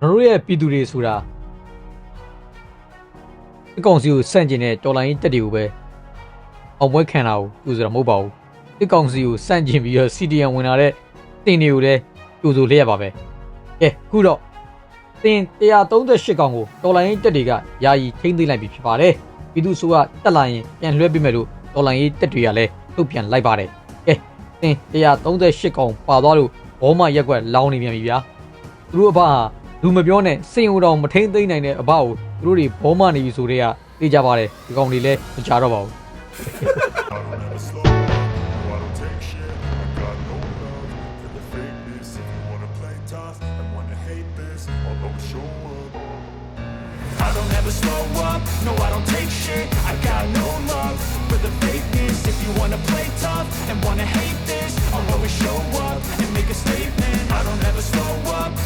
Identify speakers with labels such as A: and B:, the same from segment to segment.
A: ကျွန်တော်တို့ရဲ့ပြည်သူတွေဆိုတာအကောင်စီကိုစန့်ကျင်တဲ့တော်လိုင်းရေးတက်တွေကိုပဲအောင်ပွဲခံတာကိုသူဆိုတာမဟုတ်ပါဘူးအကောင်စီကိုစန့်ကျင်ပြီးတော့ CDN ဝင်လာတဲ့တင်တွေကိုလည်းကြိုဆိုလျက်ပါပဲကဲခုတော့တင်138ကောင်ကိုတော်လိုင်းရေးတက်တွေကယာယီထိမ့်သိမ့်လိုက်ပြီဖြစ်ပါတယ်ပြည်သူဆိုတာတက်လာရင်ပြန်လွှဲပေးမယ်လို့တော်လိုင်းရေးတက်တွေကလည်းထုတ်ပြန်လိုက်ပါတယ်ကဲတင်138ကောင်ပါသွားလို့ဘောမရက်ကွက်လောင်းနေပြန်ပြီဗျာသူတို့အဘဟာ လူမပြောနဲ့စိန်ဦးတော်မထိမ့်သိမ့်နိုင်တဲ့အဘကိုသူတို့တွေဘောမနေပြီဆိုတဲ့ကသိကြပါတယ်ဒီကောင်တွေလည်းမကြတော့ပါဘူး
B: I don't ever slow up, no I don't take shit I got no love for the fakeness If you wanna play tough and wanna hate this I'll always show up
C: I don't ever slow up, no I don't take shit I got no love for the fakeness If you wanna play tough and wanna hate this I'll always show up and make a statement I don't ever slow up,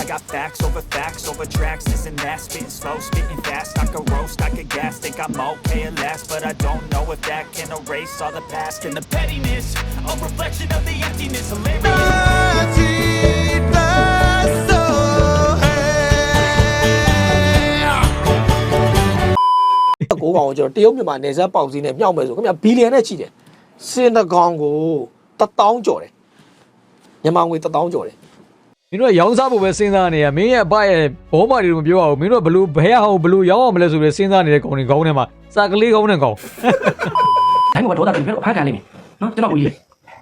C: I got facts over facts over tracks, this and that. Spitting slow, spitting fast. I could roast, I could gas. Think I'm okay at last, but I don't know if that can erase all the past and the pettiness. A reflection of the emptiness. Hilarious.
D: ကိုကောင်ကိုကျွန်တော်တရုတ်မြန်မာနယ်စပ်ပေါက်စည်းနဲ့မြောက်မယ်ဆိုခင်ဗျဘီလီယံနဲ့ချီတယ်စင်တကောင်ကို1000ကျော်တယ်မြန်မာငွေ1000ကျော်တယ်
A: မင်းတို့ကရောင်းစားဖို့ပဲစဉ်းစားနေရမင်းရဲ့အဘရဲ့ဘောမတွေတော့မပြောပါဘူးမင်းတို့ကဘလို့ဘဲဟောင်းဘလို့ရောင်းအောင်မလဲဆိုပြီးစဉ်းစားနေတဲ့ကောင်တွေခေါင်းထဲမှာစာကလေးခေါင်းနဲ့ကောင်
E: တိုင်းကဒေါသတွေပြောအဖမ်းခံလိမ့်မယ်နော်ကျွန်တော်ကိုကြီး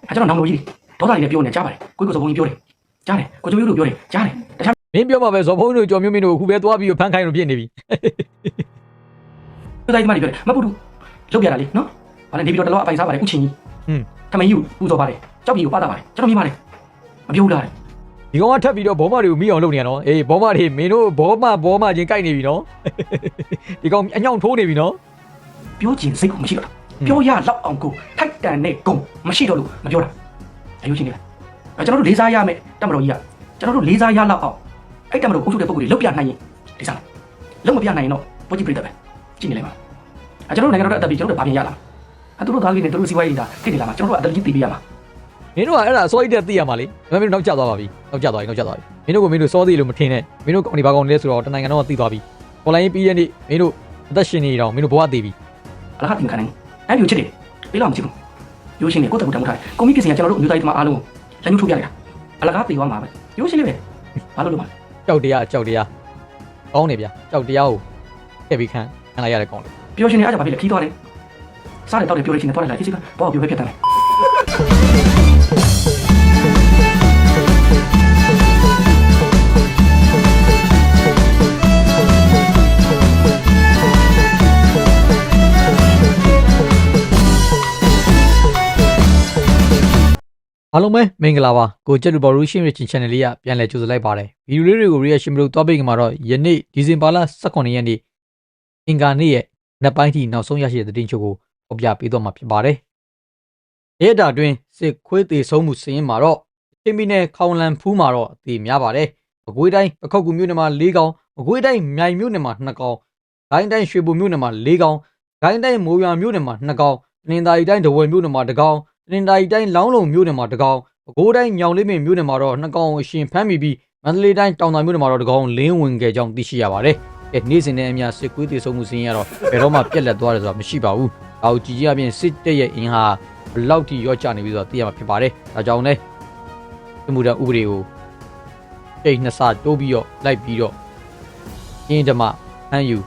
E: အဲကျွန်တော်နောင်လို့ကြီးဒေါသတွေလည်းပြောနေကြားပါတယ်ကိုကိုစပုံကြီးပြောတယ်ကြားတယ်ကိုကျိုးမျိုးတို့ပြောတယ်ကြားတယ်တခြား
A: မင်းပြောမှာပဲဇော်ဖုံးတို့ကြော်မျိုးမင်းတို့အခုပဲသွားပြီးဖန်ခိုင်းလို့ဖြစ်နေပြီ
E: သူတိုင်းဒီမှာတွေပြောတယ်မပူတူလုတ်ပြတာလေနော်ဘာလဲနေပြီးတော့တလောအပိုင်စားပါတယ်ဥချင်းကြီး
A: ဟွန်း
E: ထမင်းကြီးကိုပူဇော်ပါတယ်ကြောက်ကြီးကိုပါတာပါတယ်ကျွန်တော်မြင်ပါတယ်မပြောဘူးလား
A: ဒီကောင်ကထပ်ပြီးတော့ဘောမတွေကိုမိအောင်လုပ်နေရနော်အေးဘောမတွေမင်းတို့ဘောမဘောမချင်းကြိုက်နေပြီနော်ဒီကောင်အညောင်ထိုးနေပြီနော်
E: ပြောကျင်စိတ်ကိုမရှိတော့ပြောရလောက်အောင်ကိုထိုက်တန်တဲ့ဂုံမရှိတော့လို့မပြောတာအယုချင်းနေလားကျွန်တော်တို့လေးစားရမယ်တမတော်ကြီးကကျွန်တော်တို့လေးစားရလောက်အောင်အဲ့တမတော်ကိုချုပ်တဲ့ပုံကိုလုတ်ပြနိုင်ရင်လေးစားလုံးမပြနိုင်ရင်တော့ပေါ်ကြည့်ပြတယ်ပဲကြည့်နေလိုက်ပါအဲကျွန်တော်တို့နိုင်ငံတော်အသက်ပြီးကျွန်တော်တို့ဗာပြင်ရလားအဲသူတို့သားလေးတွေသူတို့စီးပွားရေးတာတိတိလာမှာကျွန်တော်တို့အသက်ကြီးတည်ပြရမှာ
A: မင်းတို့ကအဲ့ဒါစောကြီးတက်သိရမှာလေမင်းတို့နောက်ကျသွားပါပြီနောက်ကျသွားပြီနောက်ကျသွားပြီမင်းတို့ကမင်းတို့စောသေးလို့မထင်နဲ့မင်းတို့ကောင်ဒီဘာကောင်လဲဆိုတော့တနိုင်ငံတော့သိသွားပြီပေါ်လိုင်းပြီးတဲ့နေ့မင်းတို့အသက်ရှင်နေတော့မင်းတို့ဘဝသေးပြီ
E: အလားတင်ခံနိုင်အဲ့ဒီကိုချစ်တယ်ပေးလောက်မချစ်ဘူးရိုးရှင်းနေကိုယ့်တကူတမှုထားတယ်ကွန်မီကစင်ကကျွန်တော်တို့အမျိုးသားရေးသမားအားလုံးကိုလက်ညှိုးထိုးပြလိုက်တာအလကားပြေသွားမှာပဲရိုးရှင်းလေးပဲဘာလို့လို့မလဲ
A: ကြောက်တရားကြောက်တရားကောင်းနေဗျာကြောက်တရားကိုထည့်ပြီးခံခံလိုက်ရတဲ့ကောင်လေ
E: ပြောရှင်းနေအားကြပါပြီလေခီးသွားတယ်စားတယ်တောက်တယ်ပြောရချင်းနဲ့သွားလိုက်လိုက်အေးစိကဘောပြောပဲဖြစ်တယ်
A: အားလုံးပဲမင်္ဂလာပါကိုကျက်လူဘော်ရူရှင်းရချင်း channel လေးကပြန်လည်ကြိုဆိုလိုက်ပါတယ်ဗီဒီယိုလေးတွေကို reaction မလို့တွားပိတ်ကမှာတော့ယနေ့ဒီဇင်ဘာလ18ရက်နေ့အင်္ဂါနေ့ရဲ့နှစ်ပိုင်းထိနောက်ဆုံးရရှိတဲ့သတင်းချုပ်ကိုဖော်ပြပေးတော့မှာဖြစ်ပါတယ်ရဲတာတွင်စစ်ခွေးသေးဆုံးမှုစင်းမှာတော့ချင်းမီနယ်ခေါင်လန်ဖူးမှာတော့အသေးများပါတယ်မကွေးတိုင်းပခောက်ကူမြို့နယ်မှာ၄ကောင်မကွေးတိုင်းမြိုင်မြို့နယ်မှာ2ကောင်ဂိုင်းတိုင်းရွှေဘုံမြို့နယ်မှာ၄ကောင်ဂိုင်းတိုင်းမိုးရွာမြို့နယ်မှာ2ကောင်တနင်္သာရီတိုင်းဒဝယ်မြို့နယ်မှာ1ကောင် တနင်္သာရီတိုင်းလောင်းလုံမြို့နယ်မှာတစ်ကောင်ပဲခူးတိုင်းညောင်လေးမင်းမြို့နယ်မှာတော့နှစ်ကောင်အရှင်ဖမ်းမိပြီးမန္တလေးတိုင်းတောင်သာမြို့နယ်မှာတော့တစ်ကောင်လင်းဝင်ခဲ့ကြောင်းသိရှိရပါတယ်။အဲနေ့စဉ်နဲ့အမျှစစ်ကွေးတည်ဆုံမှုစင်းရတော့ဘယ်တော့မှပြက်လက်သွားတယ်ဆိုတာမရှိပါဘူး။ဒါကိုကြည်ကြည့်အပြင်စစ်တပ်ရဲ့အင်ဟာဘယ်လောက်ထိရော့ချနေပြီဆိုတာသိရမှာဖြစ်ပါတယ်။ဒါကြောင့်လဲဒီမူတဥပဒေကိုတိတ်နှစ်ဆတိုးပြီးတော့လိုက်ပြီးတော့အင်းဓမ္မဟန်ယူ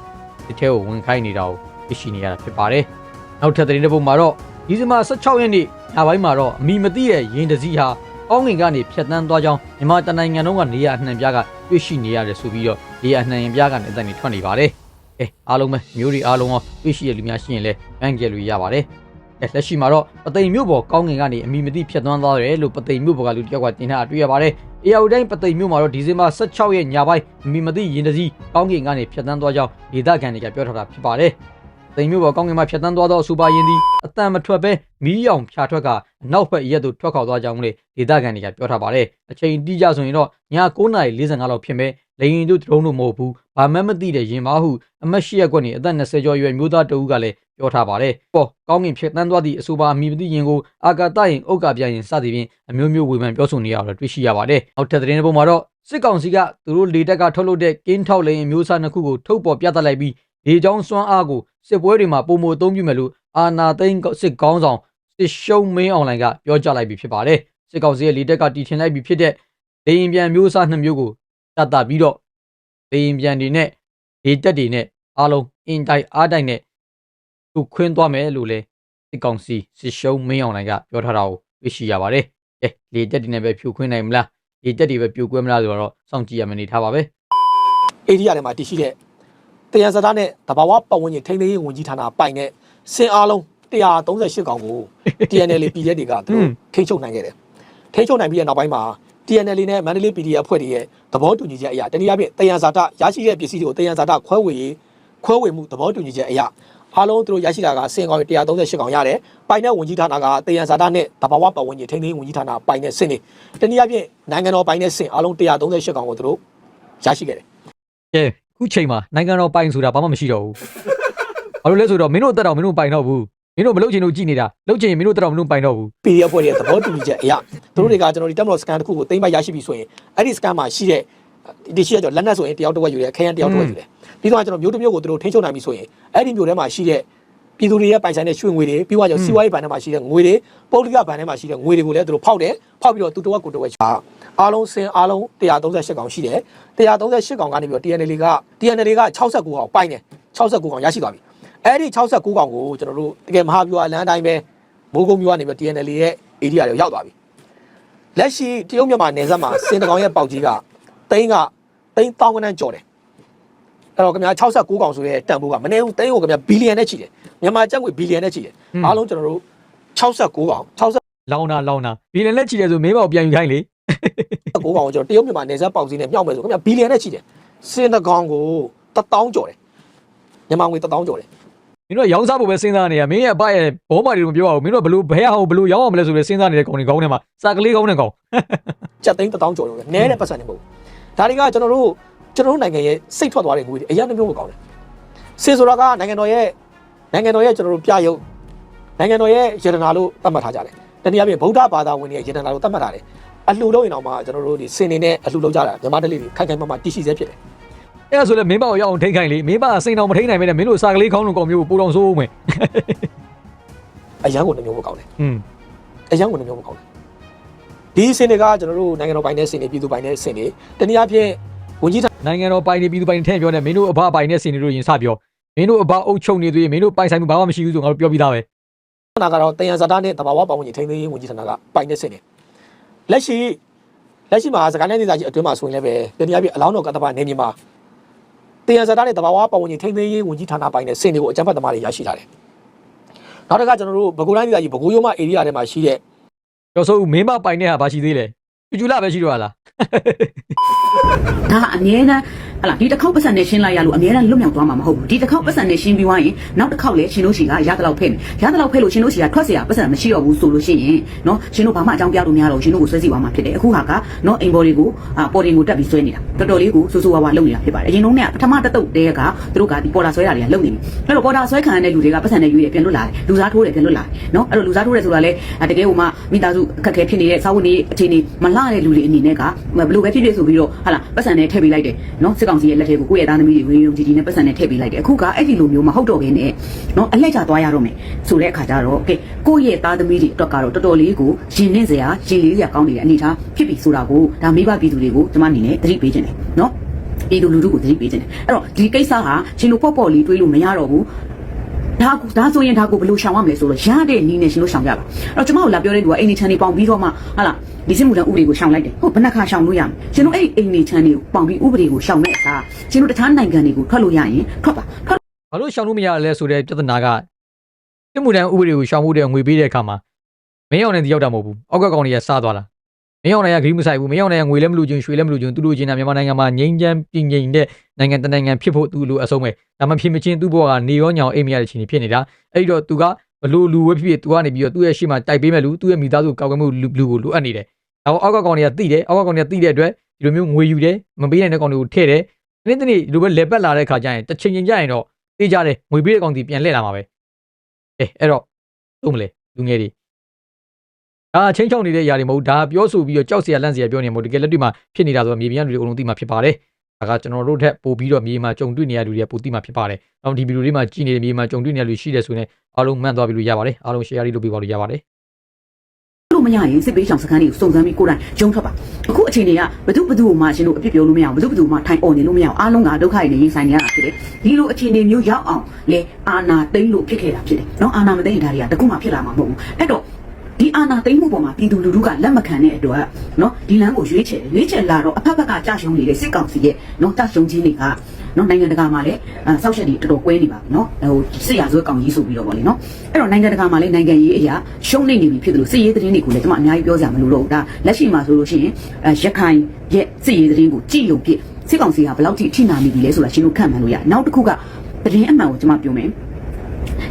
A: ဒီထဲကိုဝင်ခိုင်းနေတာကိုသိရှိနေရတာဖြစ်ပါတယ်။နောက်ထပ်သတင်းတစ်ပုဒ်မှာတော့ဒီဇင်ဘာ16ရက်နေ့ ညပိုင်းမှာတော့အမီမသိတဲ့ရင်တစည်းဟာကောင်းကင်ကနေဖြတ်တန်းသွားကြောင်းမြန်မာတနိုင်ငံလုံးကနေရာအနှံပြားကတွေ့ရှိနေရတယ်ဆိုပြီးတော့နေရာအနှံရင်ပြားကနေအသက်နေထွက်နေပါတယ်။အဲအားလုံးပဲမျိုးတွေအားလုံးရောတွေ့ရှိရလူများရှိရင်လည်းဗန်းကျဲလို့ရပါတယ်။အဲလက်ရှိမှာတော့ပသိမ်မြို့ပေါ်ကောင်းကင်ကနေအမီမသိဖြတ်တန်းသွားတယ်လို့ပသိမ်မြို့ပေါ်ကလူတစ်ယောက်ကတင်ထားတွေ့ရပါတယ်။အေယာဝတိုင်းပသိမ်မြို့မှာတော့ဒီဇင်ဘာ16ရက်ညပိုင်းအမီမသိရင်တစည်းကောင်းကင်ကနေဖြတ်တန်းသွားကြောင်းဒေသခံတွေကပြောထားတာဖြစ်ပါတယ်။ သိမ်မြို့ပေါ်ကောင်းကင်မှာဖြတ်တန်းသွားသောစူပါယင်းသည်အတန်မထွက်ပဲမီးရောင်ဖြာထွက်ကအနောက်ဘက်ရက်သို့ထွက်ခွာသွားကြောင်းလည်းဒေသခံတွေကပြောထားပါတယ်အချိန်တိကျဆိုရင်တော့ည9:45လောက်ဖြစ်မဲ့လေရင်တို့ဒရုန်းတို့မဟုတ်ဘူးဘာမှမသိတဲ့ရင်မားဟုအမတ်ရှိရက်ကွက်နေအသက်20ကျော်အရွယ်မျိုးသားတဦးကလည်းပြောထားပါတယ်ပေါ်ကောင်းကင်ဖြတ်တန်းသွားသည့်အစူပါအမီမသိရင်ကိုအာကာသရင်ဥက္ကာပြရင်စသည်ဖြင့်အမျိုးမျိုးဝေဖန်ပြောဆိုနေရတော့တွေ့ရှိရပါတယ်နောက်ထပ်သတင်းတစ်ပုဒ်မှာတော့စစ်ကောင်စီကသူတို့လေတက်ကထုတ်လုပ်တဲ့ကင်းထောက်လေရင်မျိုးစားနှစ်ခုကိုထုတ်ပေါ်ပြသလိုက်ပြီးလေကြောင်းစွမ်းအားကို စစ်ပွဲတွေမှာပုံမအသုံးပြုမယ်လို့အာနာသိန်းစစ်ကောင်းဆောင်စစ်ရှုံးမင်းအွန်လိုင်းကပြောကြားလိုက်ပြီဖြစ်ပါတယ်စစ်ကောင်စီရဲ့လေတက်ကတီထင်လိုက်ပြီဖြစ်တဲ့လေရင်ပြန်မျိုးစားနှစ်မျိုးကိုတတ်တာပြီးတော့လေရင်ပြန်တွေနဲ့လေတက်တွေနဲ့အားလုံးအင်တိုက်အားတိုက်နဲ့သူခွင်းသွားမယ်လို့လဲစစ်ကောင်စီစစ်ရှုံးမင်းအွန်လိုင်းကပြောထားတာကိုတွေ့ရှိရပါတယ်အဲလေတက်တွေနဲ့ပဲဖြိုခွင်းနိုင်မလားလေတက်တွေပဲပြိုကွဲမလားဆိုတော့စောင့်ကြည့်ရမနေထားပါပဲ
D: အေရီးယာထဲမှာတည်ရှိတဲ့ တယံဇာတာနဲ့တဘာဝပတ်ဝန်းကျင်ထိန်းသိမ်းရေးဝန်ကြီးဌာနပိုင်တဲ့စင်အားလုံး138ကောင်ကို TNL PDF တွေကသူတို့ထိန်းချုပ်နိုင်ခဲ့တယ်ထိန်းချုပ်နိုင်ပြီးတဲ့နောက်ပိုင်းမှာ TNL နဲ့ Mandalay PDF အဖွဲ့တွေရဲ့သဘောတူညီချက်အရာတနည်းအားဖြင့်တယံဇာတာရရှိတဲ့ပစ္စည်းတွေကိုတယံဇာတာခွဲဝေရေးခွဲဝေမှုသဘောတူညီချက်အရာအားလုံးသူတို့ရရှိတာကစင်ကောင်138ကောင်ရတယ်ပိုင်တဲ့ဝန်ကြီးဌာနကတယံဇာတာနဲ့တဘာဝပတ်ဝန်းကျင်ထိန်းသိမ်းရေးဝန်ကြီးဌာနပိုင်တဲ့စင်တွေတနည်းအားဖြင့်နိုင်ငံတော်ပိုင်တဲ့စင်အားလုံး138ကောင်ကိုသူတို့ရရှိခဲ့တယ်
A: ကဲ ခုချိန်မှာနိုင်ငံတော်ပိုင်ဆိုတာဘာမှမရှိတော့ဘူးဘာလို့လဲဆိုတော့မင်းတို့တက်တော့မင်းတို့ပိုင်တော့ဘူးမင်းတို့မလုပ်ချင်လို့ကြည်နေတာလုပ်ချင်ရင်မင်းတို့တက်တော့မင်းတို့ပိုင်တော့ဘူး
D: PDF ဖွဲ့ရဲ့သဘောတူညီချက်အရာသူတို့တွေကကျွန်တော်ဒီတက်မတော်စကန်တစ်ခုကိုသိမ်းပိုက်ရရှိပြီဆိုရင်အဲ့ဒီစကန်မှာရှိတဲ့ဒီရှိရကျွန်တော်လက်နက်ဆိုရင်တယောက်တစ်ဝက်ယူတယ်ခရမ်းတယောက်တစ်ဝက်ယူတယ်ပြီးတော့ကျွန်တော်မျိုးတစ်မျိုးကိုသူတို့ထိန်းချုပ်နိုင်ပြီဆိုရင်အဲ့ဒီမျိုးထဲမှာရှိတဲ့ပြည်သူတွေရဲ့ပိုင်ဆိုင်တဲ့ရွှေငွေတွေပြီးတော့ကျွန်တော်စီးပွားရေးဘဏ်ထဲမှာရှိတဲ့ငွေတွေပုဂ္ဂလိကဘဏ်ထဲမှာရှိတဲ့ငွေတွေကိုလည်းသူတို့ဖောက်တယ်ဖောက်ပြီးတော့သူတစ်ဝက်ကိုတစ်ဝက်ချာ အားလုံးစင်အားလုံး138ကောင်ရှိတယ်138ကောင်ကနေပြီးတော့ TNL က TNL က69ကောင်ပိုင်တယ်69ကောင်ရရှိသွားပြီအဲ့ဒီ69ကောင်ကိုကျွန်တော်တို့တကယ်မဟာဗျူဟာလမ်းအတိုင်းပဲမိုးကုံမျိုးကနေပြီးတော့ TNL ရဲ့ area တွေရောက်သွားပြီလက်ရှိတရုတ်မြန်မာနယ်စပ်မှာစင်တကောင်ရဲ့ပေါက်ကြီးကတိန်းကတိန်းတောင်းကနန်းကျော်တယ်အဲ့တော့ခင်ဗျာ69ကောင်ဆိုတဲ့တန်ဖိုးကမနေဘူးတိန်းကိုခင်ဗျာဘီလီယံနဲ့ချီတယ်မြန်မာကျပ်ငွေဘီလီယံနဲ့ချီတယ်အားလုံးကျွန်တော်တို့69ကောင်60
A: လောင်တာလောင်တာဘီလန်လက်ချီတယ်ဆိုမင်းမောင်ပြန်ယူခိုင်းလေ
D: ကိုကောင်ကိုကျွန်တော်တရုတ်မြန်မာနယ်စပ်ပေါက်စီးနဲ့မြောက်မယ်ဆိုခင်ဗျဘီလီယံနဲ့ချီတယ်စင်တကောင်ကို1000ကျော်တယ်မြန်မာငွေ1000ကျော်တယ်
A: မင်းတို့ရောင်းစားဖို့ပဲစဉ်းစားနေရမင်းရဲ့အဘရဲ့ဘောမာတွေမပြောရဘူးမင်းတို့ဘလို့ဘဲအောင်ဘလို့ရောင်းအောင်မလဲဆိုပြီးစဉ်းစားနေတဲ့ကောင်တွေကောင်းနေမှာစာကလေးကောင်းနေကောင်
D: ကြက်သိန်း1000ကျော်လို့လဲနဲတဲ့ပတ်စံနေမဟုတ်ဘူးဒါတွေကကျွန်တော်တို့ကျွန်တော်တို့နိုင်ငံရဲ့စိတ်ထွက်သွားတဲ့ငွေတွေအရင်တစ်မျိုးမကောင်းတယ်စင်ဆိုတာကနိုင်ငံတော်ရဲ့နိုင်ငံတော်ရဲ့ကျွန်တော်တို့ပြရုပ်နိုင်ငံတော်ရဲ့ယတနာလို့သတ်မှတ်ထားကြတယ်တနည်းအားဖြင့်ဗုဒ္ဓဘာသာဝင်တွေရဲ့ယတနာလို့သတ်မှတ်ထားတယ် အလှူလို့ရင်တော့မှကျွန်တော်တို့ဒီစင်နေနဲ့အလှူလုပ်ကြတာမြန်မာတလေးတွေခိုင်ခိုင်မာမာတည်ရှိစေဖြစ်တယ်
A: အဲ့ဒါဆိုလဲမင်းမောင်ရောက်အောင်ထိန်းခိုင်းလေမင်းမစိန်အောင်မထိန်းနိုင်မဲနဲ့မင်းတို့စာကလေးကောင်းလို့ကောင်မျိုးကိုပိုတော်ဆိုးဦးမယ်
D: အရန်ကိုတစ်မျိုးမကောင်းတယ်
A: อืม
D: အရန်ကိုတစ်မျိုးမကောင်းတယ်ဒီစင်တွေကကျွန်တော်တို့နိုင်ငံတော်ပိုင်တဲ့စင်တွေပြည်သူပိုင်တဲ့စင်တွေတနည်းအားဖြင့်ဝန်ကြီးဌာန
A: နိုင်ငံတော်ပိုင်နေပြည်သူပိုင်နေထဲပြောနေမင်းတို့အဘပိုင်နေစင်နေလို့ရင်စပြောမင်းတို့အဘအုပ်ချုပ်နေသေးရင်မင်းတို့ပိုင်ဆိုင်မှုဘာမှမရှိဘူးဆိုငါတို့ပြောပြီးသားပဲ
D: ဌာနကတော့တယံဇာတာနဲ့တဘာဝပတ်ဝန်းကျင်ထိန်းသိမ်းရေးဝန်ကြီးဌာနကပိုင်တဲ့စင်တွေ လက်ရှိလက်ရှိမှာစကိုင်းတိုင်းဒေသကြီးအတွင်းမှာဆိုရင်လည်းပဲတနည်းအားဖြင့်အလောင်းတော်ကတ္တပနေမြေမှာတယံဇာတာနဲ့တဘာဝပတ်ဝန်းကျင်ထိန်းသိမ်းရေးဝန်ကြီးဌာနပိုင်တဲ့စင်တွေကိုအကြမ်းဖက်သမားတွေရရှိလာတယ်နောက်တစ်ခါကျွန်တော်တို့ဘကူတိုင်းဒေသကြီးဘကူရိုးမဧရိယာထဲမှာရှိတဲ့
A: ကျော်စိုးဦးမင်းမပိုင်နေဟာဘာရှိသေးလဲ ကျူကျူလာပဲရှိတော့လား
F: ဒါကအမြဲတမ်းဟလာဒီတစ်ခေါက်ပတ်စံနဲ့ရှင်းလိုက်ရလို့အမြဲတမ်းလွတ်မြောက်သွားမှာမဟုတ်ဘူးဒီတစ်ခေါက်ပတ်စံနဲ့ရှင်းပြီးသွားရင်နောက်တစ်ခေါက်လည်းရှင်တို့စီကရတဲ့လောက်ဖဲ့မယ်ရတဲ့လောက်ဖဲ့လို့ရှင်တို့စီကထွက်เสียပတ်စံမရှိတော့ဘူးဆိုလို့ရှိရင်เนาะရှင်တို့ဘာမှအကြောင်းပြလို့မရတော့ဘူးရှင်တို့ကိုဆွဲစီသွားမှာဖြစ်တယ်အခုဟာကเนาะအိမ်ဘော်တွေကိုအာပေါ်တင်ကိုတက်ပြီးဆွဲနေတာတော်တော်လေးကိုစူးစူးဝါးဝါလုပ်နေတာဖြစ်ပါတယ်အရင်တုန်းကပထမတစ်တုပ်တည်းကသူတို့ကဒီပေါ်တာဆွဲတာတွေကလုပ်နေပြီအဲ့တော့ပေါ်တာဆွဲခံရတဲ့လူတွေကပတ်စံနဲ့ယူရပြန်လွတ်လာတယ်လူစားထိုးတယ်ပြန်လွတ်လာတယ်เนาะအဲ့တော့လူစားထိုးတယ်ဆိုတာလဲတကယ်ဟိုမှမိသားစုအခက်အခဲဖြစ်နေတဲ့စာဝတ်နေအခြေအနေမလှ လာတဲ့လူတွေအနေနဲ့ကဘလို့ပဲဖြစ်ဖြစ်ဆိုပြီးတော့ဟာလာပတ်စံနဲ့ထည့်ပေးလိုက်တယ်နော်စစ်ကောင်စီရဲ့လက်ထဲကိုကိုယ့်ရဲ့သားသမီးတွေဝင်းရုံကြီးကြီးနဲ့ပတ်စံနဲ့ထည့်ပေးလိုက်တယ်အခုကအဲ့ဒီလိုမျိုးမဟုတ်တော့ဘဲနဲ့နော်အလှည့်ကျသွားရတော့မယ်ဆိုတဲ့အခါကျတော့ကဲကိုယ့်ရဲ့သားသမီးတွေအတွက်ကတော့တော်တော်လေးကိုရင်နှင်းစရာရင်လေးစရာကောင်းနေတဲ့အနေအထားဖြစ်ပြီဆိုတာကိုဒါမိဘပြည်သူတွေကိုကျွန်မအနေနဲ့သတိပေးခြင်းတယ်နော်ပြည်သူလူထုကိုသတိပေးခြင်းတယ်အဲ့တော့ဒီကိစ္စဟာရှင်တို့ပေါ့ပေါ့လေးတွေးလို့မရတော့ဘူး ဒါကဒါဆိုရင်ဒါကိုဘယ်လိုရှောင်ရမလဲဆိုတော့ရတဲ့နီးနဲ့ရှင်တို့ရှောင်ကြပါအဲ့တော့ကျွန်မတို့လာပြောတဲ့လူကအိမ်နေချန်နေပေါင်ပြီးတော့မှဟာလားဒီစစ်မှုထမ်းဥပဒေကိုရှောင်လိုက်တယ်ဟုတ်ဘယ်နှခါရှောင်လို့ရမလဲရှင်တို့အဲ့အိမ်နေချန်နေကိုပေါင်ပြီးဥပဒေကိုရှောင်တဲ့အခါရှင်တို့တခြားနိုင်ငံတွေကိုထွက်လို့ရရင်ထွက်ပါထွက်
A: ဘာလို့ရှောင်လို့မရလဲဆိုတဲ့ပြဿနာကစစ်မှုထမ်းဥပဒေကိုရှောင်မှုတဲ့ငွေပေးတဲ့အခါမှာမင်းအောင်နဲ့ဒီရောက်တာမဟုတ်ဘူးအောက်ကကောင်တွေကစားသွားတာ မင်းအောင်နိုင်ကဂရီးမဆိုင်ဘူးမင်းအောင်နိုင်ကငွေလည်းမလူချင်ရွှေလည်းမလူချင်သူလူချင်တာမြန်မာနိုင်ငံမှာငြိမ်းချမ်းပြည်ငြိမ်တဲ့နိုင်ငံတနိုင်ငံဖြစ်ဖို့သူလူအဆုံးပဲဒါမှဖြစ်မချင်းသူ့ဘဝကနေရောညောင်အိမ်မရတဲ့ချိန်ကြီးဖြစ်နေတာအဲ့တော့သူကဘလို့လူဝဲဖြစ်ဖြစ်သူကနေပြီးတော့သူ့ရဲ့ရှေ့မှာတိုက်ပေးမဲ့လူသူ့ရဲ့မိသားစုကောက်ကွယ်မှုလူလူကိုလိုအပ်နေတယ်။အောက်ကကောင်တွေကတိတယ်အောက်ကကောင်တွေကတိတဲ့အတွက်ဒီလိုမျိုးငွေယူတယ်မပေးနိုင်တဲ့ကောင်တွေကိုထည့်တယ်။ဒီနေ့တနေ့ဒီလိုပဲလေပတ်လာတဲ့ခါကျရင်တစ်ချိန်ချိန်ကျရင်တော့တေးကြတယ်ငွေပေးတဲ့ကောင်တွေပြန်လှည့်လာမှာပဲ။အဲအဲ့တော့သုံးမလဲလူငယ်တွေ ဒါချင်းချောင်းနေတဲ့အရာတွေမဟုတ်ဒါပြောဆိုပြီးတော့ကြောက်စရာလန့်စရာပြောနေမှာမဟုတ်တကယ်လက်တွေ့မှာဖြစ်နေတာဆိုတော့မြေပြင်ကလူတွေအကုန်လုံးသိမှာဖြစ်ပါတယ်။ဒါကကျွန်တော်တို့ထက်ပို့ပြီးတော့မြေမှာကြုံတွေ့နေရတဲ့လူတွေကပိုသိမှာဖြစ်ပါတယ်။နောက်ဒီဗီဒီယိုလေးမှာကြည့်နေတဲ့မြေမှာကြုံတွေ့နေရတဲ့လူရှိတယ်ဆိုရင်အားလုံးမှန်သွားပြီလို့ရပါတယ်။အားလုံး share လေးလုပ်ပေးပါလို့ရပါတယ်။
F: လို့မရရင်စစ်ပေးချောင်စခန်းတွေကိုစုံစမ်းပြီးကိုယ်တိုင်ဂျုံထွက်ပါအခုအချိန်တွေကဘသူဘသူမှရှင်တို့အပြစ်ပြောလို့မရအောင်ဘသူဘသူမှထိုင်អော်နေလို့မရအောင်အားလုံးကဒုက္ခတွေနဲ့ရင်ဆိုင်နေရတာဖြစ်တယ်ဒီလိုအခြေအနေမျိုးရောက်အောင်လေအာနာသိမ့်လို့ဖြစ်ခဲ့တာဖြစ်တယ်နော်အာနာမသိမ့်ရင်ဒါတွေကတကူမှဖြစ်လာမှာမဟုတ်ဘူးအဲ့တော့ ဒီအာနာသိမ့်မှုပေါ်မှာပြည်သူလူထုကလက်မခံတဲ့အတွက်နော်ဒီလမ်းကိုရွေးချယ်တယ်ရွေးချယ်လာတော့အဖက်ဖက်ကကြာရှုံးနေတဲ့စစ်ကောင်စီရဲ့နော်ကြာရှုံးခြင်းတွေကနော်နိုင်ငံတကာမှာလည်းအဲစောက်ချက်တွေတော်တော်ကွဲနေပါပြီနော်ဟိုစစ်ရာဇဝတ်ကောင်ကြီးဆိုပြီးတော့ဗောလေနော်အဲ့တော့နိုင်ငံတကာမှာလည်းနိုင်ငံရေးအရာရှုံးနေနေပြီဖြစ်တယ်လို့စစ်ရေးသတင်းတွေကိုလည်းကျွန်မအများကြီးပြောစရာမလိုတော့ဘူးဒါလက်ရှိမှာဆိုလို့ရှိရင်အဲရခိုင်ရဲ့စစ်ရေးသတင်းကိုကြည့်ရုံပြစစ်ကောင်စီကဘယ်လောက်ထိထိနာနေပြီလဲဆိုတာရှင်းလို့ခန့်မှန်းလို့ရနောက်တစ်ခုကသတင်းအမှန်ကိုကျွန်မပြောမယ်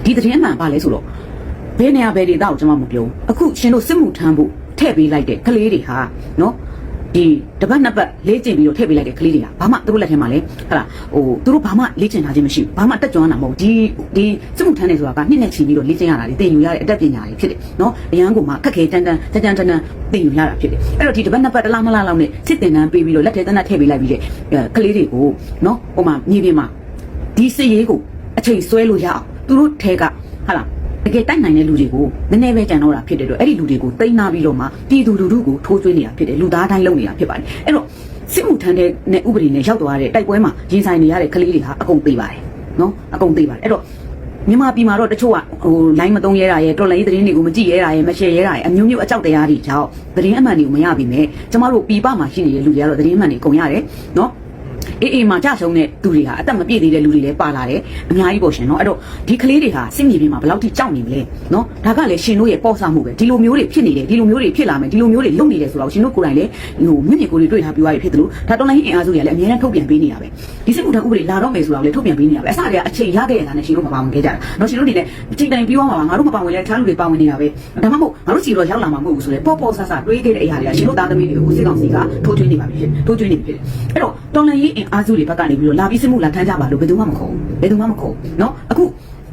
F: ဒီသတင်းအမှန်ပါလဲဆိုတော့ ဘယ်နေရာဘယ်ဒေသကိုကျွန်မမပြောဘူးအခုရှင်တို့စစ်မှုထမ်းဖို့ထည့်ပေးလိုက်တဲ့ကလေးတွေဟာနော်ဒီတပတ်နှစ်ပတ်လေ့ကျင့်ပြီးတော့ထည့်ပေးလိုက်တဲ့ကလေးတွေကဘာမှသူတို့လက်ထဲမှာလေဟလာဟိုသူတို့ဘာမှလေ့ကျင့်ထားခြင်းမရှိဘူးဘာမှတက်ကြွတာမဟုတ်ဒီဒီစစ်မှုထမ်းနေဆိုတာကနှစ်နဲ့ချီပြီးတော့လေ့ကျင့်ရတာတွေသင်ယူရတဲ့အတတ်ပညာတွေဖြစ်တယ်နော်အရန်ကိုမှခက်ခဲတန်းတန်းတန်းတန်းတန်းတန်းသင်ယူရတာဖြစ်တယ်အဲ့တော့ဒီတပတ်နှစ်ပတ်တစ်လားမလားလောက်နဲ့စစ်တင်တန်းပေးပြီးတော့လက်ထဲတန်းတန်းထည့်ပေးလိုက်ပြီးတဲ့ကလေးတွေကိုနော်ဟိုမှာမြေပြင်မှာဒီစစ်ရေးကိုအချိန်ဆွဲလို့ရအောင်သူတို့ထဲကဟလာ တကယ်တိုက်နိုင်တဲ့လူတွေကိုနည်းနည်းပဲကြံတော့တာဖြစ်တဲ့အတွက်အဲ့ဒီလူတွေကိုတိမ့်နာပြီးတော့မှပြည်သူလူထုကိုထိုးကျွေးနေတာဖြစ်တယ်လူသားတိုင်းလုပ်နေတာဖြစ်ပါတယ်အဲ့တော့စစ်မှုထမ်းတဲ့နဲ့ဥပဒေနဲ့ရောက်သွားတဲ့တိုက်ပွဲမှာရင်ဆိုင်နေရတဲ့ကလေးတွေဟာအကုန်သိပါတယ်နော်အကုန်သိပါတယ်အဲ့တော့မြန်မာပြည်မှာတော့တချို့ကဟို line မသုံးရဲတာရဲ့တော်လိုင်းသတင်းတွေကိုမကြည့်ရဲတာရဲ့မရှယ်ရဲတာရဲ့အမျိုးမျိုးအကြောက်တရားတွေကြောင့်သတင်းအမှန်တွေကိုမရပြီမဲ့ကျမတို့ပြည်ပမှာရှိနေတဲ့လူတွေကတော့သတင်းအမှန်တွေအကုန်ရတယ်နော် အေးအေးမှကြဆုံးတဲ့သူတွေဟာအသက်မပြည့်သေးတဲ့လူတွေလည်းပါလာတယ်အများကြီးပေါ့ရှင်နော်အဲ့တော့ဒီကလေးတွေဟာစိတ်မြေပြင်မှာဘယ်လောက်ထိကြောက်နေမလဲနော်ဒါကလည်းရှင်တို့ရဲ့ပေါ့ဆမှုပဲဒီလိုမျိုးတွေဖြစ်နေတယ်ဒီလိုမျိုးတွေဖြစ်လာမယ်ဒီလိုမျိုးတွေလုပ်နေတယ်ဆိုတော့ရှင်တို့ကိုယ်တိုင်လည်းဟိုမြင့်မြင့်ကိုယ်တွေတွေ့ထားပြီးသွားပြီဖြစ်သလိုဒါတော်လိုင်းအင်အားစုတွေကလည်းအများနဲ့ထုတ်ပြန်ပေးနေတာပဲဒီစစ်မှုထမ်းဥပဒေလာတော့မယ်ဆိုတော့လည်းထုတ်ပြန်ပေးနေတာပဲအစတည်းကအချိန်ရခဲ့ရတာနဲ့ရှင်တို့မပါဝင်ခဲ့ကြတာနော်ရှင်တို့တွေလည်းအချိန်တိုင်းပြီးသွားမှာပါငါတို့မပါဝင်လဲတခြားလူတွေပါဝင်နေတာပဲဒါမှမဟုတ်ငါတို့စီတော့ရောက်လာမှာမဟုတ်ဘူးဆိုတော့ပေါ့ပေါ့ဆဆတွေးခဲ့တဲ့အရာတွေကရှင်တို့သားသမီးတွေကိုစစ်ကောင်စီကထိုးထွင်းနေပါပြီဖြစ်ထိုးထွင်းနေပြီဖြစ်အဲ့တော့တော်လိုင်းအင်အားစုတွေဘက်ကနေပြီးတော့လာပြီးစစ်မှုလာထမ်းကြပါလို့ဘယ်သူမှမခေါ်ဘူးဘယ်သူမှမခေါ်ဘူးเนาะအခု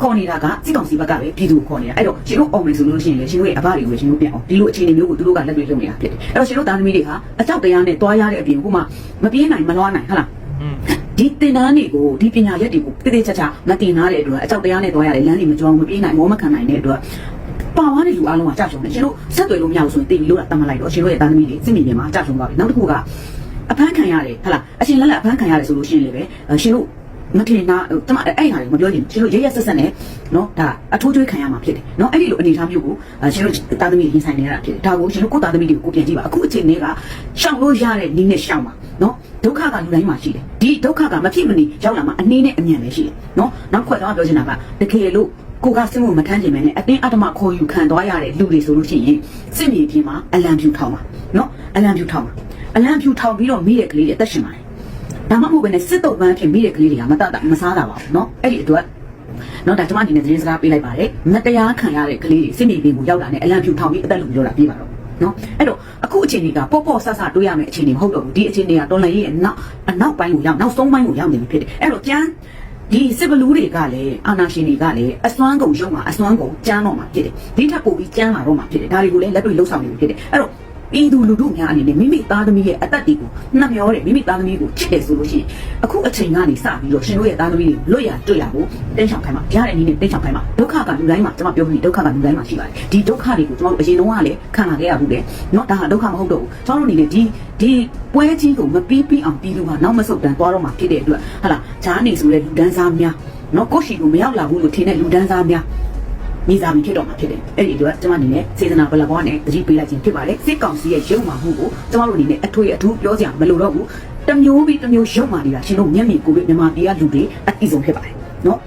F: ခေါ်နေတာကစစ်ကောင်စီဘက်ကပဲပြည်သူကိုခေါ်နေတာအဲ့တော့ရှင်တို့အောင်မယ်ဆိုလို့ရှိရင်လေရှင်တို့ရဲ့အဘတွေကိုပဲရှင်တို့ပြန်အောင်ဒီလိုအခြေအနေမျိုးကိုသူတို့ကလက်တွေ့လုပ်နေတာဖြစ်တယ်အဲ့တော့ရှင်တို့သားသမီးတွေဟာအကြောက်တရားနဲ့တွားရတဲ့အပြင်ခုမှမပြေးနိုင်မလွားနိုင်ဟုတ်လားဒီတင်တန်းတွေကိုဒီပညာရက်တွေကိုတိတိကျကျမတင်ထားတဲ့အတွက်အကြောက်တရားနဲ့တွားရတယ်လမ်းတွေမကြောမပြေးနိုင်မောမခံနိုင်တဲ့အတွက်ပါဝါတဲ့လူအားလုံးကကြာရှုံးတယ်ရှင်တို့ဆက်သွယ်လို့မရဘူးဆိုရင်တင်ပြီးလို့တတ်မှတ်လိုက်တော့ရှင်တို့ရဲ့သားသမီးတွေစစ်မြေပြင်မှာကြာရှုံးသွားပြီနောက်တစ်ခုက အဖမ်းခံရတယ်ဟလာအရှင်လက်လက်အဖမ်းခံရတယ်ဆိုလို့ရှိရင်လည်းပဲရှင်တို့မထင်တာတမအဲ့ဟာတွေမပြောချင်ရှင်တို့ရရဆက်ဆက်နဲ့နော်ဒါအထိုးကျွေးခံရမှာဖြစ်တယ်နော်အဲ့ဒီလိုအနေအထားမျိုးကိုရှင်တို့သားသမီးရင်ဆိုင်နေရတာဖြစ်တယ်ဒါကိုရှင်တို့ကိုသားသမီးတွေကိုပြန်ကြည့်ပါအခုအချိန်လေးကရှောင်လို့ရတဲ့နည်းနဲ့ရှောင်ပါနော်ဒုက္ခကလူတိုင်းမှာရှိတယ်ဒီဒုက္ခကမဖြစ်မနေရောက်လာမှာအနည်းနဲ့အမြန်ပဲရှိတယ်နော်နောက်ခွက်တော့ပြောချင်တာကတကယ်လို့ကိုကစစ်မှုမထမ်းခြင်းပဲနဲ့အတင်းအဓမ္မခေါ်ယူခံသွားရတဲ့လူတွေဆိုလို့ရှိရင်စစ်မြေပြင်မှာအလံဖြူထောင်ပါနော်အလံဖြူထောင်ပါ အလံဖြူထောင်ပြီးတော့မိတဲ့ကလေးတွေအသက်ရှင်ပါတယ်။ဒါမှမဟုတ်ဘဲနဲ့စစ်တုပ်ပန်းဖြစ်မိတဲ့ကလေးတွေကမတတ်တာမစားတာပါဘူးနော်။အဲ့ဒီအတွက်နော်ဒါကျွန်မအနေနဲ့သတင်းစကားပေးလိုက်ပါတယ်။မတရားခံရတဲ့ကလေးတွေစစ်နေပြီးကိုရောက်တာနဲ့အလံဖြူထောင်ပြီးအသက်လူပြောတာပြပါတော့နော်အဲ့တော့အခုအခြေအနေကပေါ့ပေါ့ဆဆတွေးရမယ့်အခြေအနေမဟုတ်တော့ဘူးဒီအခြေအနေကတော်လန်ရေးရဲ့နောက်အနောက်ပိုင်းကိုရောက်နောက်ဆုံးပိုင်းကိုရောက်နေပြီဖြစ်တယ်အဲ့တော့ပြန်ဒီစစ်ဘလူးတွေကလည်းအာနာရှင်တွေကလည်းအစွမ်းကုန်ရုံမှာအစွမ်းကုန်ကြမ်းတော့မှာဖြစ်တယ်ဒီထက်ပိုပြီးကြမ်းလာတော့မှာဖြစ်တယ်ဒါတွေကိုလည်းလက်တွေ့လှုပ်ဆောင်နေပြီဖြစ်တယ်အဲ့တော့ ပြည်သူလူထုများအနေနဲ့မိမိသားသမီးရဲ့အသက်တွေကိုနှမျောတယ်မိမိသားသမီးကိုချစ်တယ်ဆိုလို့ရှိရင်အခုအချိန်ကနေစပြီးတော့ရှင်တို့ရဲ့သားသမီးတွေလွတ်ရတွေ့ရဖို့တင်းချောင်ခိုင်းမှာရတဲ့နည်းနဲ့တင်းချောင်ခိုင်းမှာဒုက္ခကလူတိုင်းမှာကျွန်မပြောပြီးဒုက္ခကလူတိုင်းမှာရှိပါတယ်ဒီဒုက္ခတွေကိုကျွန်တော်တို့အရင်တုန်းကလည်းခံလာခဲ့ရဘူးလေเนาะဒါကဒုက္ခမဟုတ်တော့ဘူးကျွန်တော်တို့အနေနဲ့ဒီဒီပွဲကြီးကိုမပြီးပြီးအောင်ပြည်သူကနောက်မဆုတ်တန်သွားတော့မှာဖြစ်တဲ့အတွက်ဟာလာဂျားနေဆိုတဲ့လူဒန်းစားများเนาะကိုရှိကိုမရောက်လာဘူးလို့ထင်တဲ့လူဒန်းစားများ မိသားစုဖြစ်တော့မှာဖြစ်တယ်အဲ့ဒီအတွက်ကျွန်မအနေနဲ့စေတနာဘလဘောနဲ့တတိပေးလိုက်ခြင်းဖြစ်ပါတယ်စစ်ကောင်စီရဲ့ရုံမှမှုကိုကျွန်တော်တို့အနေနဲ့အထွေအထူးပြောစရာမလိုတော့ဘူးတမျိုးပြီးတမျိုးရုံမှနေတာရှင်တို့မျက်မြင်ကိုယ်တွေ့မြန်မာပြည်ကလူတွေအတိဆုံးဖြစ်ပါတယ်နော်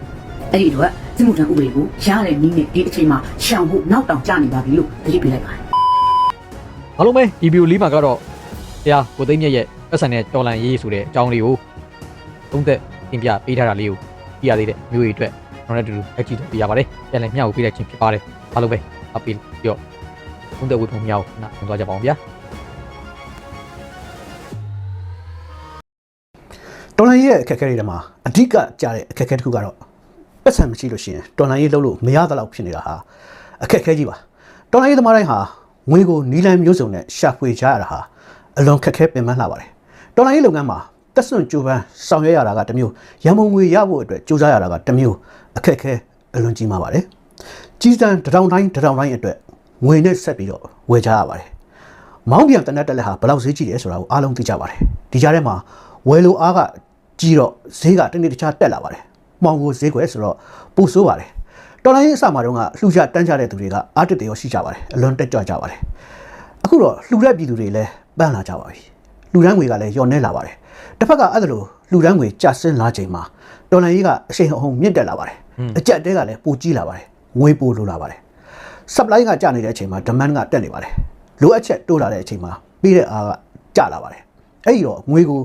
F: အဲ့ဒီအတွက်စစ်မှုထမ်းဥပဒေကိုရတဲ့နည်းနဲ့ဒီအချိန်မှာရှောင်ဖို့နောက်တောင်ကျနေပါပြီလို့တတိပေးလိုက်ပါတယ်
A: ဟအားလုံးပဲဒီဗီဒီယိုလေးမှာကတော့တရားကိုသိန်းမြတ်ရဲ့ပတ်စံနဲ့တော်လန်ရေးဆိုတဲ့အကြောင်းလေးကိုသုံးသက်တင်ပြပေးထားတာလေးကိုကြည့်ရသေးတဲ့မျိုးတွေအတွက် ကျွန်တော်တို့အတူတူအကြည့်တော့ပြရပါတယ်ပြန်လည်မျှဝေပေးတဲ့ချင်းဖြစ်ပါတယ်အားလုံးပဲအပီပြီးတော့သုံးသက်ဝေဖန်မြောက်နားဝင်သွားကြပါအောင်ဗျာ
G: တော်လိုင်းရဲ့အခက်အခဲတွေထဲမှာအဓိကကြားတဲ့အခက်အခဲတစ်ခုကတော့ပတ်စံမရှိလို့ရှိရင်တော်လိုင်းရေးလုပ်လို့မရသလောက်ဖြစ်နေတာဟာအခက်အခဲကြီးပါတော်လိုင်းရေးသမားတိုင်းဟာငွေကိုနီလန်မျိုးစုံနဲ့ရှာဖွေကြရတာဟာအလွန်ခက်ခဲပင်ပန်းလှပါတယ်တော်လိုင်းရေးလုပ်ငန်းမှာတက်ဆွန့်ကြိုးပမ်းဆောင်ရွက်ရတာကတစ်မျိုးရန်ပုံငွေရဖို့အတွက်ကြိုးစားရတာကတစ်မျိုး အခက်အခဲအလွန်ကြီးမားပါတယ်ကြီးစံတစ်တောင်တိုင်းတစ်တောင်တိုင်းအတွက်ငွေနဲ့ဆက်ပြီးတော့ဝယ်ကြရပါတယ်မောင်းပြန်တနက်တက်လက်ဟာဘယ်လောက်ဈေးကြီးတယ်ဆိုတာကိုအားလုံးသိကြပါတယ်ဒီကြားထဲမှာဝယ်လိုအားကကြီးတော့ဈေးကတနေ့တခြားတက်လာပါတယ်မှောင်ကိုဈေးကွယ်ဆိုတော့ပူဆိုးပါတယ်တော်လိုင်းရေးအစမှာတော့ကလှူကြတန်းကြတဲ့သူတွေကအားတက်တယ်ရောရှိကြပါတယ်အလွန်တက်ကြွကြပါတယ်အခုတော့လှူတဲ့ပြည်သူတွေလည်းပန်းလာကြပါပြီလှူဒန်းငွေကလည်းညော်နေလာပါတယ်တစ်ဖက်ကအဲ့ဒါလိုလှူဒန်းငွေကျဆင်းလာချိန်မှာတော်လိုင်းရေးကအရှိန်အဟုန်မြင့်တက်လာပါတယ် အကြက်တဲကလည်းပိုကြီးလာပါတယ်ငွေပိုလိုလာပါတယ် supply ကကျနေတဲ့အချိန်မှာ demand ကတက်နေပါတယ်လိုအပ်ချက်တိုးလာတဲ့အချိန်မှာပြီးတဲ့အားကကျလာပါတယ်အဲ့ဒီတော့ငွေကို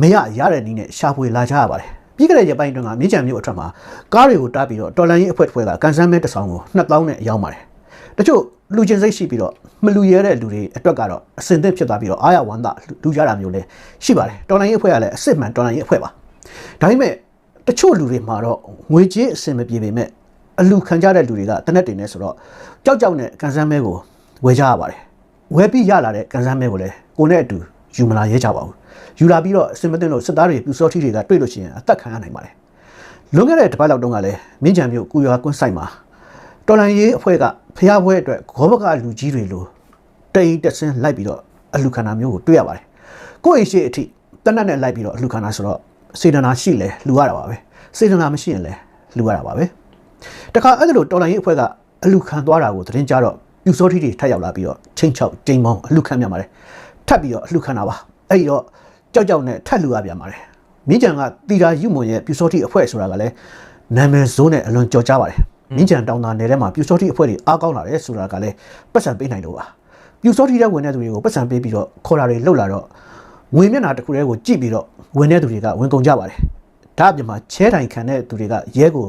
G: မရရတဲ့နည်းနဲ့ရှာဖွေလာကြရပါတယ်ပြီးခဲ့တဲ့ရက်ပိုင်းတွင်ကမြင်းချံမြို့အထက်မှာကားတွေကိုတားပြီးတော့တော်လန်ရေးအဖွဲ့တစ်ဖွဲ့ကကန်ဆန်းမဲတစ်ဆောင်ကို2000နဲ့ရောင်းပါတယ်တချို့လူချင်းစိတ်ရှိပြီးတော့မလူရဲတဲ့လူတွေအတွက်ကတော့အစင်သင့်ဖြစ်သွားပြီးတော့အာရဝန္တာလူကြတာမျိုးလည်းရှိပါတယ်တော်လန်ရေးအဖွဲ့ကလည်းအစ်စ်မှန်တော်လန်ရေးအဖွဲ့ပါဒါပေမဲ့ တချို့လူတွေမှာတော့ငွေကြေးအစင်မပြေပေမဲ့အလူခံကြတဲ့လူတွေကတနက်တင်နေဆိုတော့ကြောက်ကြောက်နဲ့ကန်ဆန်းမဲကိုဝယ်ကြရပါတယ်ဝယ်ပြီးရလာတဲ့ကန်ဆန်းမဲကိုလည်းကိုနဲ့အတူယူမလာရဲကြပါဘူးယူလာပြီးတော့အစင်မတင်လို့စစ်သားတွေပြူစောထီတွေကတွေ့လို့ရှိရင်အသက်ခံရနိုင်ပါတယ်လွန်ခဲ့တဲ့တစ်ပတ်လောက်တုန်းကလည်းမြင်းကြံမြို့ကုရွာကွန်းဆိုင်မှာတော်လန်ရေးအဖွဲ့ကဖျားပွဲအတွက်ဂောဘကလူကြီးတွေလိုတိတ်တက်ဆင်းလိုက်ပြီးတော့အလူခန္ဓာမျိုးကိုတွေ့ရပါတယ်။ကိုယ့်အိမ်ရှိအထိတနတ်နဲ့လိုက်ပြီးတော့အလူခန္ဓာဆိုတော့ စေတနာရှိလဲလူရတာပါပဲ။စေတနာမရှိရင်လည်းလူရတာပါပဲ။တခါအဲ့ဒါလိုတော်လန်ရေးအဖွဲ့ကအလူခံသွားတာကိုသတင်းကြတော့ပြူစောထီတွေထပ်ရောက်လာပြီးတော့ချင်းချောက်တိမ်မောင်းအလူခံပြန်ပါတယ်။ထပ်ပြီးတော့အလူခံတာပါ။အဲ့ဒီတော့ကြောက်ကြောက်နဲ့ထပ်လူရပြန်ပါတယ်။မြင်းကြံကတီတာယူမွန်ရဲ့ပြူစောထီအဖွဲ့ဆိုတာကလည်းနာမည်စိုးနဲ့အလွန်ကြော်ကြားပါတယ်။မြင်းကြံတောင်တာနယ်ထဲမှာပြူစောထီအဖွဲ့တွေအားကောင်းလာတယ်ဆိုတာကလည်းပတ်စံပေးနိုင်လို့ပါ။ပြူစောထီတဲ့ဝင်တဲ့သူတွေကိုပတ်စံပေးပြီးတော့ခေါ်တာတွေလှုပ်လာတော့ ငွေမျက်နှာတစ်ခုတည်းကိုကြည့်ပြီးတော့ဝင်တဲ့သူတွေကဝင်ကုန်ကြပါတယ်။ဒါအပြင်မှာချဲတိုင်ခံတဲ့သူတွေကရဲကို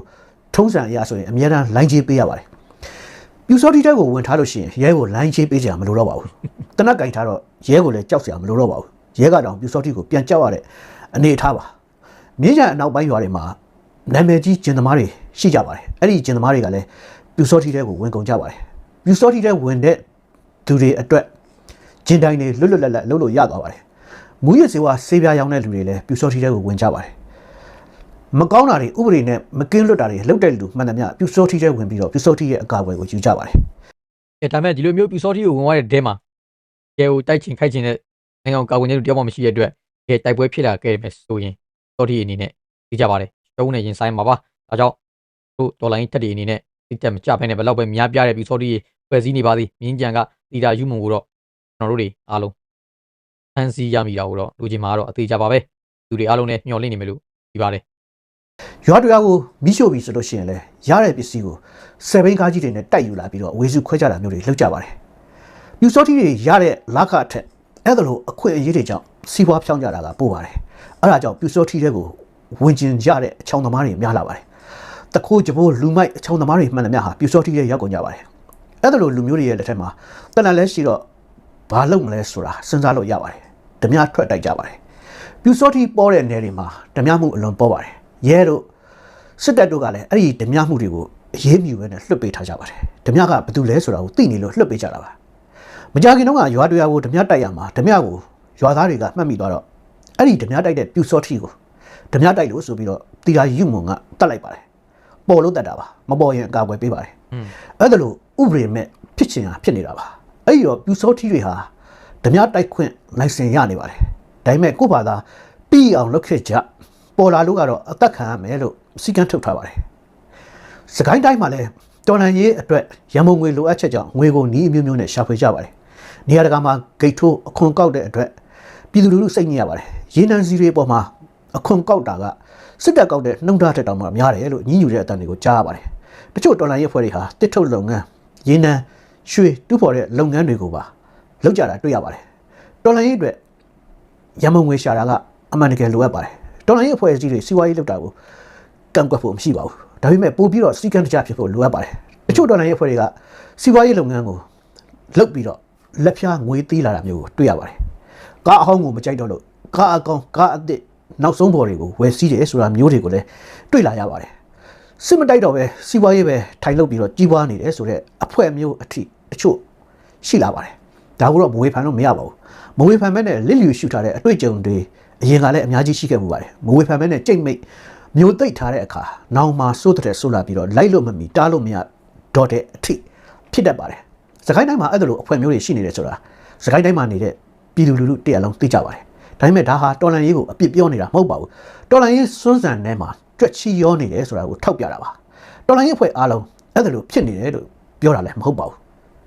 G: ထုံးစံအရာဆိုရင်အများအားလိုင်းချေးပေးရပါတယ်။ပြူစောထီတဲ့ကိုဝင်ထားလို့ရှိရင်ရဲကိုလိုင်းချေးပေးကြမလို့တော့ပါဘူး။တနက်ကင်ထားတော့ရဲကိုလည်းကြောက်စရာမလိုတော့ပါဘူး။ရဲကတောင်ပြူစောထီကိုပြန်ကြောက်ရတဲ့အနေအထားပါ။မြေကြံအနောက်ပိုင်းရွာတွေမှာနာမည်ကြီးကျင်သမားတွေရှိကြပါတယ်။အဲ့ဒီကျင်သမားတွေကလည်းပြူစောထီတဲ့ကိုဝင်ကုန်ကြပါတယ်။ပြူစောထီတဲ့ဝင်တဲ့သူတွေအတွက်ကျင်တိုင်းတွေလွတ်လွတ်လပ်လပ်လုပ်လို့ရသွားပါတယ်။ မူရစ်စေဝါဆေးပြားရောင်းတဲ့လူတွေလည်းပြူစောထီတဲ့ကိုဝင်ကြပါတယ်။မကောင်းတာတွေဥပဒေနဲ့မကင်းလွတ်တာတွေလုပ်တဲ့လူမှန်သမျှပြူစောထီတဲ့ဝင်ပြီးတော့ပြူစောထီရဲ့အကာအကွယ်ကိုယူကြပါတယ်။
A: အဲဒါပေမဲ့ဒီလိုမျိုးပြူစောတိကိုဝင်သွားတဲ့တဲမှာရဲကိုတိုက်ချင်ခိုက်ချင်တဲ့နိုင်ငံကိုကာကွယ်နေလို့တယောက်မှမရှိတဲ့အတွက်ရဲတိုက်ပွဲဖြစ်လာခဲ့မယ်ဆိုရင်စောတိအနေနဲ့သိကြပါတယ်ကျုံးနေရင်ဆိုင်မှာပါဒါကြောင့်တို့ဒေါ်လာရင်းတက်တွေအနေနဲ့တိတက်မကြဘဲနဲ့ဘယ်လောက်ပဲများပြားတဲ့ပြူစောတိရေဖွဲ့စည်းနေပါသည်မြင်းကြံကတီတာယူမုံကိုတော့ကျွန်တော်တို့တွေအားလုံး ဖန်စီရမိတာကိုတော့လူချင်းမှာတော့အသေးကြပါပဲလူတွေအားလုံးနဲ့မျှော်လင့်နေမယ်လို့ဒီပါတယ်
G: ရွာတရားကိုမိရှို့ပြီဆိုလို့ရှိရင်လည်းရတဲ့ပစ္စည်းကိုဆယ်ဘိန်းကားကြီးတွေနဲ့တိုက်ယူလာပြီးတော့ဝေစုခွဲကြတာမျိုးတွေလုပ်ကြပါတယ်။ပြူစောတိတွေရတဲ့လခအထက်အဲ့ဒါလိုအခွင့်အရေးတွေကြောင့်စီးပွားဖြောင်းကြတာကပို့ပါတယ်။အဲ့ဒါကြောင့်ပြူစောတိတွေကိုဝင်ကျင်ကြတဲ့အချောင်သမားတွေများလာပါတယ်။တခိုးကြဘိုးလူမိုက်အချောင်သမားတွေမှန်သမျှဟာပြူစောတိတွေရောက်ကုန်ကြပါတယ်။အဲ့ဒါလိုလူမျိုးတွေရဲ့လက်ထက်မှာတဏ္ဍလဲရှိတော့ဘာလုပ်မလဲဆိုတာစဉ်းစားလို့ရပါတယ်။ ဓမြထွက်တိုက်ကြပါတယ်။ပြူစောတိပေါ်တဲ့နယ်တွေမှာဓမြမှုအလွန်ပေါ်ပါတယ်။ရဲတို့စစ်တပ်တို့ကလည်းအဲ့ဒီဓမြမှုတွေကိုအရေးမြူပဲနဲ့လွှတ်ပေးထားကြပါတယ်ဓမြကဘာတူလဲဆိုတာကိုသိနေလို့လွှတ်ပေးကြတာပါမကြခင်တော့ကရွာတရားကိုဓမြတိုက်ရမှာဓမြကိုရွာသားတွေကမှတ်မိသွားတော့အဲ့ဒီဓမြတိုက်တဲ့ပြူစောထီကိုဓမြတိုက်လို့ဆိုပြီးတော့တီရာယူမွန်ကတတ်လိုက်ပါတယ်ပေါ်လို့တတ်တာပါမပေါ်ရင်အကာအကွယ်ပေးပါတယ်အဲ့ဒါလို့ဥပဒေမဲ့ဖြစ်ချင်တာဖြစ်နေတာပါအဲ့ဒီတော့ပြူစောထီတွေဟာ ဓမြတိုက်ခွင့်လိုင်စင်ရနေပါတယ်ဒါပေမဲ့ကို့ဘာသာပြီးအောင်လုပ်ခဲ့ကြပေါ်လာလို့ကတော့အသက်ခံရမယ်လို့စီကံထုတ်ထားပါတယ်။စကိုင်းတိုင်းမှာလည်းတော်လန်ရေးအတွက်ရန်မုံငွေလိုအပ်ချက်ကြောင့်ငွေကိုနီးအမျိုးမျိုးနဲ့ရှာဖွေကြပါတယ်။နေရာတကာမှာဂိတ်ထိုးအခွန်ကောက်တဲ့အတွက်ပြည်သူလူထုစိတ်ညစ်ရပါတယ်။ရေနံစီတွေပေါ်မှာအခွန်ကောက်တာကစစ်တပ်ကောက်တဲ့နှုံထားတဲ့တောင်မှများတယ်လို့ညှဉ်းညူတဲ့အတန်တွေကိုကြားရပါတယ်။တချို့တော်လန်ရေးအဖွဲ့တွေဟာတစ်ထုတ်လုပ်ငန်းရေနံရွှေတူးဖော်တဲ့လုပ်ငန်းတွေကိုပါ လလောက်ကြတာတွေ့ရပါတယ်တော်လိုင်းရေးအတွက်ရမုံငွေရှာတာကအမှန်တကယ်လိုအပ်ပါတယ်တော်လိုင်းရေးအဖွဲ့အစည်းတွေစီးပွားရေးလုပ်တာကိုကန့်ကွက်ဖို့မရှိပါဘူးဒါပေမဲ့ပို့ပြီးတော့စီကံတကြဖြစ်ဖို့လိုအပ်ပါတယ်တချို့တော်လိုင်းရေးအဖွဲ့တွေကစီးပွားရေးလုပ်ငန်းကိုလုပ်ပြီးတော့လက်ဖြားငွေသေးလာတာမျိုးကိုတွေ့ရပါတယ်ကားအဟောင်းကိုမကြိုက်တော့လို့ကားအကောင်ကားအသစ်နောက်ဆုံးပေါ်တွေကိုဝယ်စီးတယ်ဆိုတာမျိုးတွေကိုလည်းတွေ့လာရပါတယ်စစ်မတိုက်တော့ပဲစီးပွားရေးပဲထိုင်လုပ်ပြီးတော့ကြီးပွားနေတယ်ဆိုတော့အဖွဲ့မျိုးအထိတချို့ရှိလာပါတယ် ဒါကိုတော့မဝေဖန်လို့မရပါဘူးမဝေဖန်မဲနဲ့လစ်လျူရှုထားတဲ့အတွေ့အကြုံတွေအရင်ကလည်းအများကြီးရှိခဲ့မှုပါတယ်မဝေဖန်မဲနဲ့ကြိတ်မိတ်မျိုးသိပ်ထားတဲ့အခါနောင်မှာစိုးတဲ့ဆိုးလာပြီးတော့လိုက်လို့မမီတားလို့မရတော့တဲ့အထိဖြစ်တတ်ပါတယ်စကိုင်းတိုင်းမှာအဲ့ဒါလိုအဖွဲ့မျိုးတွေရှိနေတယ်ဆိုတာစကိုင်းတိုင်းမှာနေတဲ့ပြည်သူလူထုတရလုံးသိကြပါတယ်ဒါပေမဲ့ဒါဟာတော်လန်ရေးကိုအပြစ်ပြောနေတာမဟုတ်ပါဘူးတော်လန်ရေးစွန်းစံထဲမှာကြွက်ချီရောနေတယ်ဆိုတာကိုထောက်ပြတာပါတော်လန်ရေးအဖွဲ့အားလုံးအဲ့ဒါလိုဖြစ်နေတယ်လို့ပြောတာလည်းမဟုတ်ပါဘူး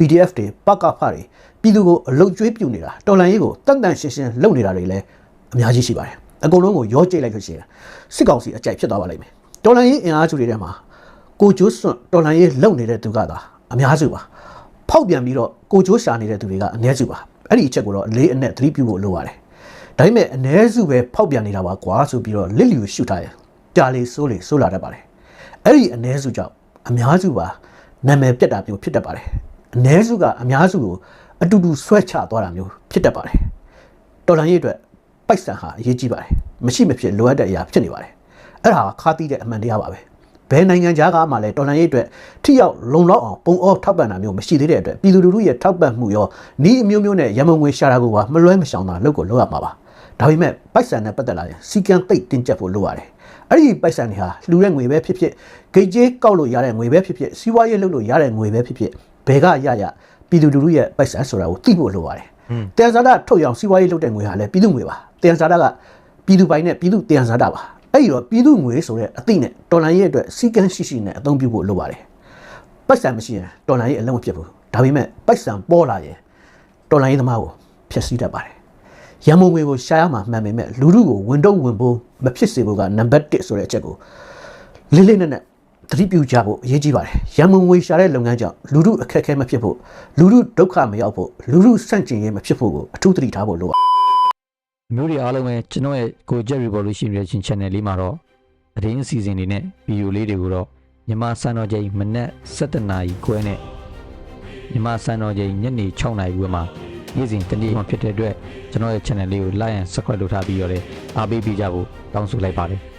G: PDF တွေပကဖတွေပြည်သူကိုအလုတ်ကျွေးပြူနေတာတော်လန်ရေးကိုတန်တန်ရှင်းရှင်းလုပ်နေတာတွေလည်းအများကြီးရှိပါတယ်အကုန်လုံးကိုရောကြိတ်လိုက်လို့ရှိရင်စစ်ကောင်စီအကြိုက်ဖြစ်သွားပါလိမ့်မယ်တော်လန်ရေးအင်အားစုတွေထဲမှာကိုကျိုးစွန့်တော်လန်ရေးလုပ်နေတဲ့သူကသာအများစုပါဖောက်ပြန်ပြီးတော့ကိုကျိုးရှာနေတဲ့သူတွေကအနည်းစုပါအဲ့ဒီအချက်ကိုတော့လေးအနက်သတိပြုဖို့လိုပါတယ်ဒါပေမဲ့အ ਨੇ စုပဲဖောက်ပြန်နေတာပါကွာဆိုပြီးတော့လစ်လျူရှုထားရင်ကြာလေဆိုးလေဆိုးလာတတ်ပါတယ်အဲ့ဒီအ ਨੇ စုကြောင့်အများစုပါနာမည်ပြတ်တာမျိုးဖြစ်တတ်ပါတယ် အ ਨੇ စုကအများစုကိုအတူတူဆွဲချသွားတာမျိုးဖြစ်တတ်ပါတယ်တော်လန်ရေးအတွက်ပိုက်ဆံဟာအရေးကြီးပါတယ်မရှိမဖြစ်လိုအပ်တဲ့အရာဖြစ်နေပါတယ်အဲ့ဒါခါတီးတဲ့အမှန်တရားပါပဲဘယ်နိုင်ငံခြားကမှလည်းတော်လန်ရေးအတွက်ထိရောက်လုံလောက်အောင်ပုံအောထောက်ပံ့တာမျိုးမရှိသေးတဲ့အတွက်ပြည်သူလူထုရဲ့ထောက်ပံ့မှုရောဤအမျိုးမျိုးနဲ့ရမုံငွေရှာတာကိုပါမလွဲမရှောင်တာလုပ်ကိုလုပ်ရမှာပါဒါပေမဲ့ပိုက်ဆံနဲ့ပတ်သက်လာရင်စီကံသိပ်တင်းကျပ်ဖို့လိုရတယ်အဲ့ဒီပိုက်ဆံတွေဟာလှူတဲ့ငွေပဲဖြစ်ဖြစ်ဂိတ်ကြေးကောက်လို့ရတဲ့ငွေပဲဖြစ်ဖြစ်စီးပွားရေးလုပ်လို့ရတဲ့ငွေပဲဖြစ်ဖြစ် ဘယ်ကရရပြည်သူလူထုရဲ့ပိုက်ဆံဆိုတာကိုသိဖို့လိုရတယ်တန်ဇာတာထုတ်ရောင်စီးပွားရေးလုပ်တဲ့ငွေဟာလည်းပြည်သူငွေပါတန်ဇာတာကပြည်သူပိုင်နဲ့ပြည်သူတန်ဇာတာပါအဲ့ဒီတော့ပြည်သူငွေဆိုတဲ့အသိနဲ့တော်လန်ရဲ့အတွက်စီကံရှိရှိနဲ့အသုံးပြုဖို့လိုပါတယ်ပိုက်ဆံမရှိရင်တော်လန်ရဲ့အလုံးမဖြစ်ဘူးဒါပေမဲ့ပိုက်ဆံပေါ်လာရင်တော်လန်ရေးသမားကိုဖျက်ဆီးတတ်ပါတယ်ရန်မုံငွေကိုရှာရမှာမှန်ပေမဲ့လူထုကိုဝင်တော့ဝင်ဖို့မဖြစ်စေဖို့ကနံပါတ်1ဆိုတဲ့အချက်ကိုလေးလေးနက်နက် သတိပြုကြဖို့အရေးကြီးပါတယ်ရန်မုံငွေရှာတဲ့လုပ်ငန်းကြောင့်လူထုအခက်အခဲမဖြစ်ဖို့လူထုဒုက္ခမရောက်ဖို့လူထုဆန့်ကျင်ရေးမဖြစ်ဖို့ကိုအထူးသတိထားဖို့လိုပါ
A: မျိုးတွေအားလုံးပဲကျွန်တော်ရဲ့ကို Jet Revolution Reaction Channel လေးမှာတော့သတင်းအစီအစဉ်တွေနဲ့ဗီဒီယိုလေးတွေကိုတော့မြန်မာစံတော်ချိန်မနက်7:00နာရီခွဲနဲ့မြန်မာစံတော်ချိန်ညနေ6:00နာရီခွဲမှာနေ့စဉ်တနေ့မှဖြစ်တဲ့အတွက်ကျွန်တော်ရဲ့ channel လေးကို like and subscribe လုပ်ထားပြီးတော့လည်းအားပေးပေးကြဖို့တောင်းဆိုလိုက်ပါတယ်